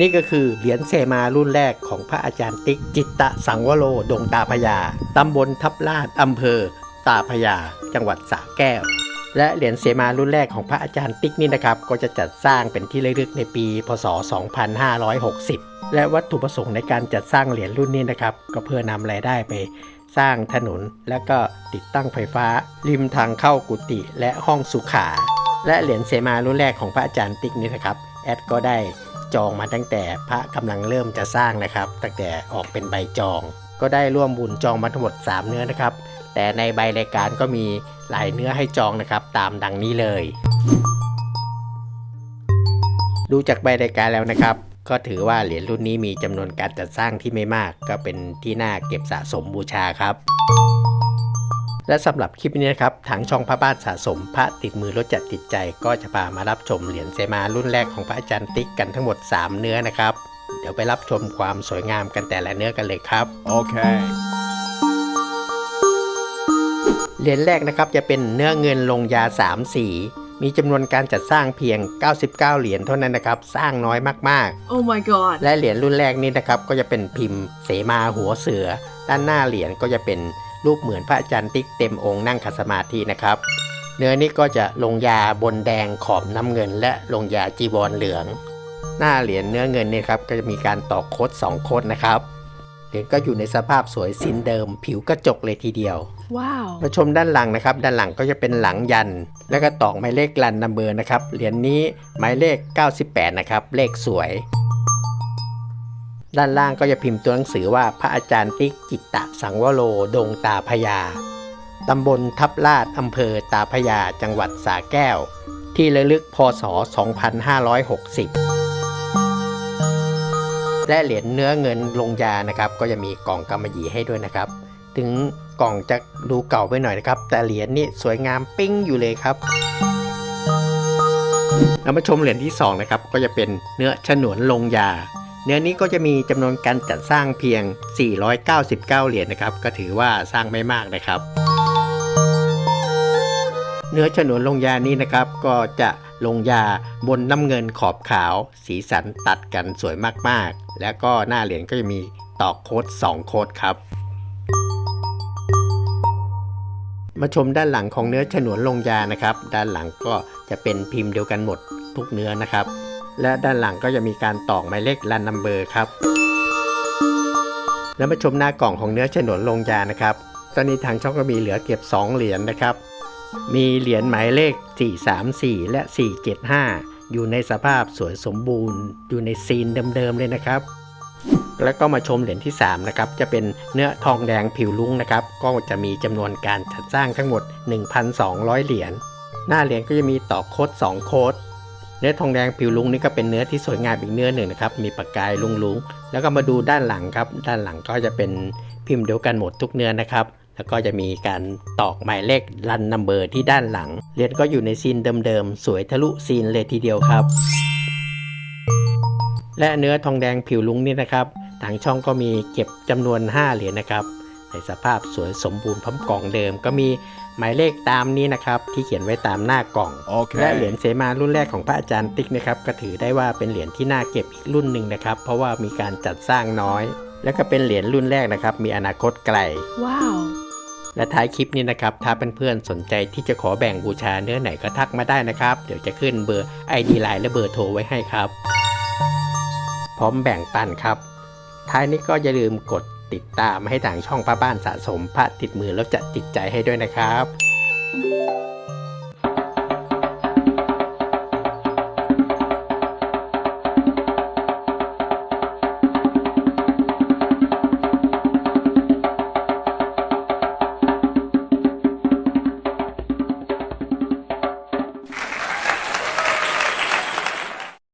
นี่ก็คือเหรียญเซมารุ่นแรกของพระอาจารย์ติ๊กจิตตะสังวโรดงตาพยา ตำบลทับลาดอำเภอ ตาพยา จังหวัดสระแก้ว และเหรียญเสมารุ่นแรกของพระอาจารย์ติ๊กนี่นะครับ ก็จะจัดสร้างเป็นที่ระลึกในปี พศ 2560 และวัตถุประสงค์ในการจัดสร้างเหรียญรุ่นนี้นะครับ ก็เพื่อนำรายได้ไปสร้างถนนและก็ติดตั้งไฟฟ้า ริมทางเข้ากุฏิและห้องสุขา และเหรียญเสมารุ่นแรกของพระอาจารย์ติ๊กนี่นะครับแอดก็ได้ จองมาตั้งแต่พระกำลังเริ่มจะสร้างนะครับ ตั้งแต่ออกเป็นใบจอง ก็ได้ร่วมบุญจองมาทั้งหมด 3 เนื้อนะครับ แต่ในใบรายการก็มีหลายเนื้อให้จองนะครับ ตามดังนี้เลย ดูจากใบรายการแล้วนะครับ ก็ถือว่าเหรียญรุ่นนี้มีจำนวนการจัดสร้างที่ไม่มาก ก็เป็นที่น่าเก็บสะสมบูชาครับ และสำหรับคลิปนี้นะครับทางช่องพระบ้านสะสมพระติดมือรถจัดติดใจ ก็จะพามารับชมเหรียญเซมารุ่นแรกของพระอาจารย์ติ๊กกันทั้งหมด 3 เนื้อนะครับ เดี๋ยวไปรับชมความสวยงามกันแต่ละเนื้อกันเลยครับ Okay. เหรียญแรกนะครับจะเป็นเนื้อเงินลงยา 3 สี มีจำนวนการจัดสร้างเพียง 99 เหรียญเท่านั้นนะครับ สร้างน้อยมาก Oh my god. ๆและเหรียญรุ่นแรกนี้นะครับก็จะเป็นพิมพ์เสมาหัวเสือ ด้านหน้าเหรียญก็จะเป็น รูปเหมือนพระอาจารย์ติ๊กเต็มองค์นั่งขัดสมาธินะครับ เนื้อนี้ก็จะลงยาบนแดงขอบน้ำเงิน และลงยาจีวรเหลือง หน้าเหรียญเนื้อเงินเนี่ยครับก็จะมีการตอกโคด2โคดนะครับเหรียญก็อยู่ในสภาพสวยสินเดิม ผิวกระจกเลยทีเดียว Wow. มาชมด้านหลังนะครับ ด้านหลังก็จะเป็นหลังยัน แล้วก็ตอกหมายเลขลันนัมเบอร์นะครับเหรียญนี้หมายเลข 98 นะครับเลขสวย ด้านล่างก็จะพิมพ์ตัวหนังสือว่าพระอาจารย์ติ๊กจิตตะสังวโรดงตาพยา ตำบลทับลาดอำเภอตาพยาจังหวัดสระแก้ว ที่ระลึกพศ 2560 และเหรียญเนื้อเงินลงยานะครับ ก็จะมีกล่องกำมะหยี่ให้ด้วยนะครับ ถึงกล่องจะดูเก่าไปหน่อยนะครับ แต่เหรียญนี่สวยงามปิ้งอยู่เลยครับเรามาชมเหรียญที่2นะครับก็จะเป็นเนื้อฉนวนลงยา เนื้อนี้ก็จะมีจำนวนการจัดสร้างเพียง 499 เหรียญนะครับ ก็ถือว่าสร้างไม่มากนะครับ เนื้อฉนวนลงยานี้นะครับก็จะลงยาบนน้ำเงินขอบขาว สีสันตัดกันสวยมากๆ แล้วก็หน้าเหรียญก็จะมีตอกโคด2 โคดครับมาชมด้านหลังของเนื้อฉนวนลงยานะครับ ด้านหลังก็จะเป็นพิมพ์เดียวกันหมดทุกเนื้อนะครับ และด้านหลังก็จะมีการตอกหมายเลขลันนัมเบอร์ครับ แล้วมาชมหน้ากล่องของเนื้อฉนวนลงยานะครับ ตอนนี้ทางช่องก็มีเหลือเก็บ 2 เหรียญนะครับ มีเหรียญหมายเลข 434 และ 475 อยู่ในสภาพสวยสมบูรณ์ อยู่ในซีนเดิมๆเลยนะครับแล้วก็มาชมเหรียญที่3นะครับจะเป็นเนื้อทองแดงผิวลุ้งนะครับ ก็จะมีจำนวนการจัดสร้างทั้งหมด 1,200 เหรียญหน้าเหรียญก็จะมีต่อโค้ด2โค้ด นื้อทองแดงผิวลุงนี่ก็เป็นเนื้อที่สวยงามอีกเนื้อหนึ่งนะครับ มีประกายลุงๆแล้วก็มาดูด้านหลังครับ ด้านหลังก็จะเป็นพิมพ์เดียวกันหมดทุกเนื้อนะครับแล้วก็จะมีการตอกหมายเลขรันนัมเบอร์ที่ด้านหลังเหรียญก็อยู่ในซีนเดิมๆ สวยทะลุซีนเลยทีเดียวครับ และเนื้อทองแดงผิวลุงนี่นะครับ ทางช่องก็มีเก็บจำนวน 5 เหรียญนะครับ ในสภาพสวยสมบูรณ์พร้อมกล่องเดิม ก็มีหมายเลขตามนี้นะครับ ที่เขียนไว้ตามหน้ากล่องและเหรีย Okay. ญเสมารุ่นแรกของพระอาจารย์ติ๊กนะครับก็ถือได้ว่าเป็นเหรียญที่น่าเก็บอีกรุ่นหนึ่งนะครับ เพราะว่ามีการจัดสร้างน้อย และก็เป็นเหรียญรุ่นแรกนะครับ มีอนาคตไกล Wow. และท้ายคลิปนี้นะครับ ถ้าเพื่อนๆสนใจที่จะขอแบ่งบูชาเนื้อไหนก็ทักมาได้นะครับ เดี๋ยวจะขึ้นเบอร์ ID ไลน์และเบอร์โทรไว้ให้ครับ พร้อมแบ่งปันครับ ท้ายนี้ก็อย่าลืมกด ติดตามให้ทางช่องพระบ้านสะสมพระติดมือแล้วจะติดใจให้ด้วยนะครับ